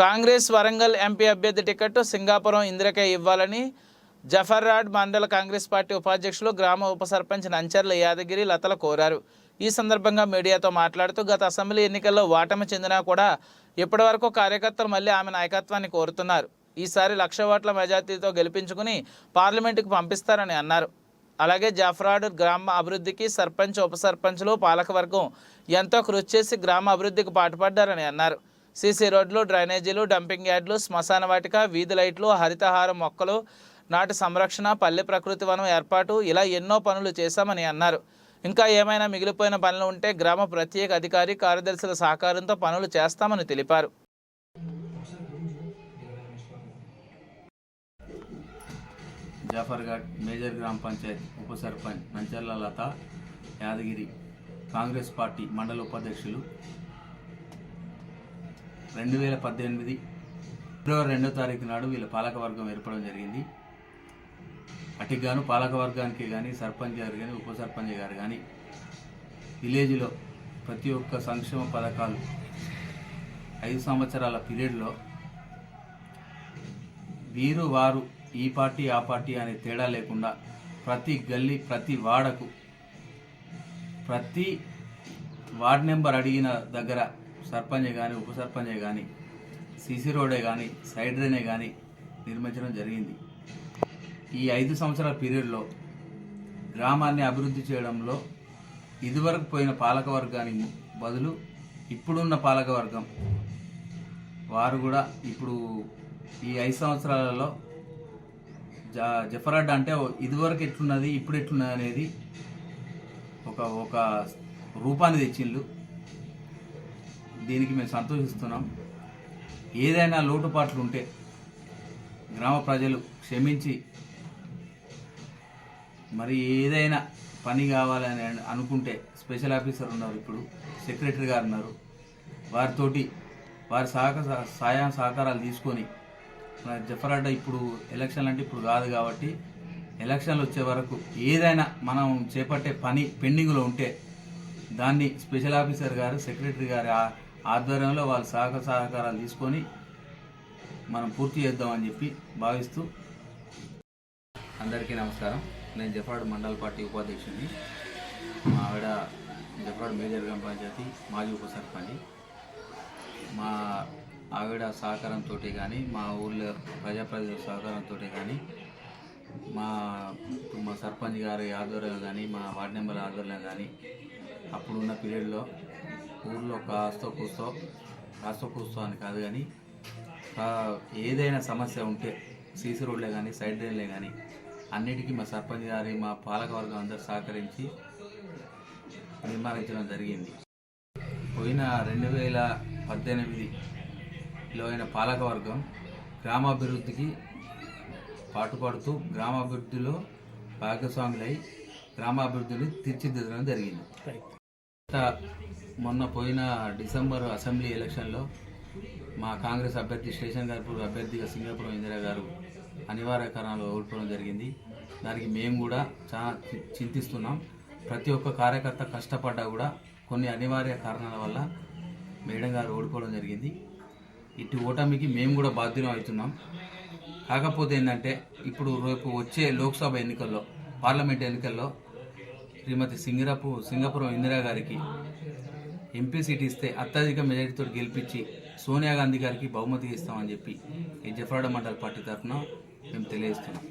Congress Warangal MP అభ్యర్థి ticket Singapuram ఇందిరకే ఇవ్వాలని జఫర్రాడ్ మండల కాంగ్రెస్ పార్టీ ఉపాధ్యక్షులు గ్రామ ఉప సర్పంచ్ నంచర్ల యాదగిరి లతల కోరారు. ఈ సందర్భంగా మీడియాతో మాట్లాడుతూ గత అసెంబ్లీ ఎన్నికల్లో ఓటమి చెందినా కూడా ఇప్పటివరకు కార్యకర్తలు మళ్ళీ ఆమె నాయకత్వాన్ని కోరుతున్నారు. ఈసారి లక్ష ఓట్ల మెజార్టీతో గెలిపించుకుని పార్లమెంటుకు పంపిస్తారని అన్నారు. అలాగే జాఫ్రాడ్ గ్రామ అభివృద్ధికి సర్పంచ్ ఉప సర్పంచ్లు పాలకవర్గం ఎంతో కృషి చేసి గ్రామ అభివృద్ధికి పాటుపడ్డారని అన్నారు. సీసీ రోడ్లు డ్రైనేజీలు డంపింగ్ యార్డులు శ్మశాన వాటిక వీధి లైట్లు హరితహారం మొక్కలు నాటి సంరక్షణ పల్లె ప్రకృతి వనం ఏర్పాటు ఇలా ఎన్నో పనులు చేశామని అన్నారు. ఇంకా ఏమైనా మిగిలిపోయిన పనులు ఉంటే గ్రామ ప్రత్యేక అధికారి కార్యదర్శుల సహకారంతో పనులు చేస్తామని తెలిపారు. జాఫర్ఘాట్ మేజర్ గ్రామ పంచాయత్ ఉప సర్పంచ్ నంచర్ల లత యాదగిరి కాంగ్రెస్ పార్టీ మండల ఉపాధ్యక్షులు రెండు వేల పద్దెనిమిది ఫిబ్రవరి రెండో తారీఖు నాడు వీళ్ళ పాలకవర్గం ఏర్పడడం జరిగింది. అటుకు గాను పాలకవర్గానికి కానీ సర్పంచ్ గారు కానీ ఉప సర్పంచ్ గారు కానీ విలేజ్లో ప్రతి ఒక్క సంక్షేమ పథకాలు ఐదు సంవత్సరాల పీరియడ్లో వీరు వారు ఈ పార్టీ ఆ పార్టీ అనే తేడా లేకుండా ప్రతి గల్లీ ప్రతి వాడకు ప్రతి వార్డ్ నెంబర్ అడిగిన దగ్గర సర్పంచ్ కానీ ఉప సర్పంచ్ కానీ సీసీ రోడే కానీ సైడ్ డ్రైనే కానీ నిర్మించడం జరిగింది. ఈ ఐదు సంవత్సరాల పీరియడ్లో గ్రామాన్ని అభివృద్ధి చేయడంలో ఇదివరకు పోయిన పాలకవర్గానికి బదులు ఇప్పుడున్న పాలకవర్గం వారు కూడా ఇప్పుడు ఈ ఐదు సంవత్సరాలలో జ జఫరాడ్ అంటే ఇదివరకు ఎట్లున్నది ఇప్పుడు ఎట్లున్నది అనేది ఒక ఒక రూపాన్ని తెచ్చిండ్రు దీనికి మేము సంతోషిస్తున్నాం. ఏదైనా లోటుపాట్లు ఉంటే గ్రామ ప్రజలు క్షమించి మరి ఏదైనా పని కావాలని అనుకుంటే స్పెషల్ ఆఫీసర్ ఉన్నారు ఇప్పుడు సెక్రటరీ గారు ఉన్నారు. వారితోటి వారి సహక సాయం సహకారాలు తీసుకొని జఫర్ జఫరాడ్డ ఇప్పుడు ఎలక్షన్లు అంటే ఇప్పుడు కాదు కాబట్టి ఎలక్షన్లు వచ్చే వరకు ఏదైనా మనం చేపట్టే పని పెండింగ్లో ఉంటే దాన్ని స్పెషల్ ఆఫీసర్ గారు సెక్రటరీ గారు ఆ- ఆధ్వర్యంలో వాళ్ళ సహక సహకారాలు తీసుకొని మనం పూర్తి చేద్దామని చెప్పి భావిస్తూ అందరికీ నమస్కారం. నేను జఫాడ్ మండల్ పార్టీ ఉపాధ్యక్షుడిని. మా ఆవిడ జఫాడ్ మేజర్ గ్రామ పంచాయతీ మాజీ ఉప సర్పంచ్. మా ఆవిడ సహకారంతో కానీ మా ఊళ్ళో ప్రజాప్రతినిధుల సహకారంతో కానీ మా మా సర్పంచ్ గారి ఆధ్వర్యంలో కానీ మా వార్డు మెంబర్ ఆధ్వర్యంలో కానీ అప్పుడున్న పీరియడ్లో ఊళ్ళో కాస్తో కూస్తో కాస్తో కూస్తో అని కాదు కానీ ఏదైనా సమస్య ఉంటే సీసీ రోడ్లే కానీ సైడ్ డ్రైన్లే కానీ అన్నిటికీ మా సర్పంచ్ గారి మా పాలకవర్గం అందరు సహకరించి నిర్మాణించడం జరిగింది. పోయిన రెండు వేల పద్దెనిమిదిలో అయిన పాలకవర్గం గ్రామాభివృద్ధికి పాటుపడుతూ గ్రామాభివృద్ధిలో భాగస్వాములై గ్రామాభివృద్ధిని తీర్చిదిద్దడం జరిగింది. మొన్న పోయిన డిసెంబర్ అసెంబ్లీ ఎలక్షన్లో మా కాంగ్రెస్ అభ్యర్థి స్టేషన్ గారు అభ్యర్థిగా సింగపురం ఇందిరా గారు అనివార్య కారణాలు ఓడిపోవడం జరిగింది. దానికి మేము కూడా చాలా చింతిస్తున్నాం. ప్రతి ఒక్క కార్యకర్త కష్టపడ్డా కూడా కొన్ని అనివార్య కారణాల వల్ల మేడం గారు ఓడిపోవడం జరిగింది. ఇటు ఓటమికి మేము కూడా బాధ్యులం అవుతున్నాం. కాకపోతే ఏంటంటే ఇప్పుడు రేపు వచ్చే లోక్సభ ఎన్నికల్లో పార్లమెంట్ ఎన్నికల్లో శ్రీమతి సింగరపు సింగపురం ఇందిరా గారికి ఎంపీ సీట్ ఇస్తే అత్యధిక మెజారిటీతో గెలిపించి సోనియా గాంధీ గారికి బహుమతి ఇస్తామని చెప్పి ఈ జఫరాడ మండల్ పార్టీ తరఫున మేము తెలియజేస్తున్నాం.